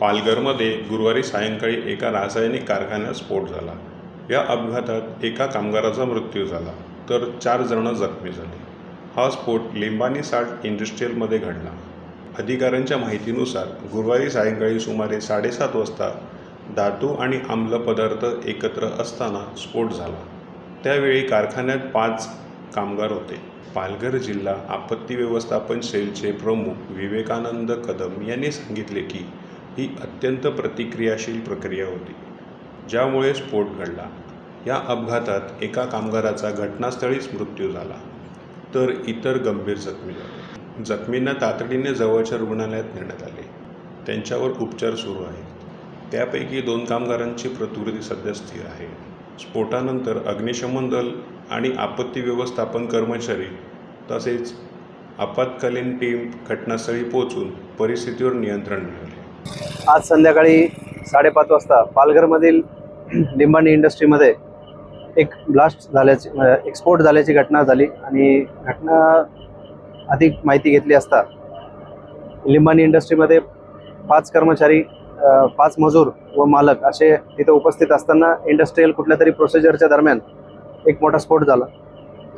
पालघरमध्ये गुरुवारी सायंकाळी एका रासायनिक कारखान्यात स्फोट झाला. या अपघातात एका कामगाराचा मृत्यू झाला तर चार जण जखमी झाले. हा स्फोट लिंबानी साल्ट इंडस्ट्रीयलमध्ये घडला. अधिकाऱ्यांच्या माहितीनुसार गुरुवारी सायंकाळी सुमारे साडेसात वाजता धातू आणि आम्ल पदार्थ एकत्र असताना स्फोट झाला. त्यावेळी कारखान्यात पाच कामगार होते. पालघर जिल्हा आपत्ती व्यवस्थापन सेलचे प्रमुख विवेकानंद कदम यांनी सांगितले की ही अत्यंत प्रतिक्रियाशील प्रक्रिया होती ज्यामुळे स्फोट घडला. या अपघातात एका कामगाराचा घटनास्थळीच मृत्यू झाला तर इतर गंभीर जखमी झाले. जखमींना तातडीने जवळच्या रुग्णालयात नेण्यात आले. त्यांच्यावर उपचार सुरू आहेत. त्यापैकी दोन कामगारांची प्रकृती सध्या स्थिर आहे. स्फोटानंतर अग्निशमन दल आणि आपत्ती व्यवस्थापन कर्मचारी तसेच आपत्कालीन टीम घटनास्थळी पोहोचून परिस्थितीवर नियंत्रण मिळवले. आज संध्याकाळी साडेपाच वाजता पालघरमधील लिंबाणी इंडस्ट्रीमध्ये एक ब्लास्ट झाल्याची एक्सपोर्ट एक स्फोट झाल्याची घटना झाली आणि घटना अधिक माहिती घेतली असता लिंबाणी इंडस्ट्रीमध्ये पाच कर्मचारी पाच मजूर व मालक असे तिथे उपस्थित असताना इंडस्ट्रीयल कुठल्या तरी प्रोसिजरच्या दरम्यान एक मोठा स्फोट झाला.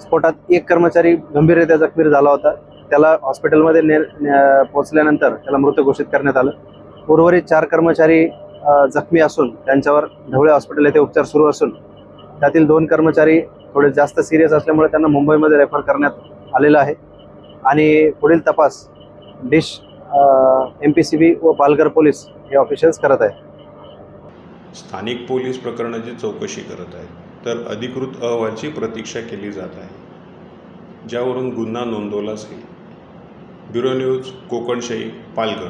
स्फोटात एक कर्मचारी गंभीररित्या जखमी झाला होता. त्याला हॉस्पिटलमध्ये ने ने- पोहोचल्यानंतर त्याला मृत घोषित करण्यात आलं. उर्वरित चार कर्मचारी जखमी असून त्यांच्यावर ढवळे हॉस्पिटल येथे उपचार सुरू असून त्यातील दोन कर्मचारी थोडे जास्त सिरियस असल्यामुळे त्यांना मुंबईमध्ये रेफर करण्यात आलेलं आहे. आणि पुढील तपास डिश एम पी सी बी व पालघर पोलीस हे ऑफिशियल्स करत आहेत. स्थानिक पोलीस प्रकरणाची चौकशी करत आहेत. तर अधिकृत अहवालची प्रतीक्षा केली जात आहे. ज्यावरून गुन्हा नोंदवला जाईल ब्युरो न्यूज कोकणशाही पालघर.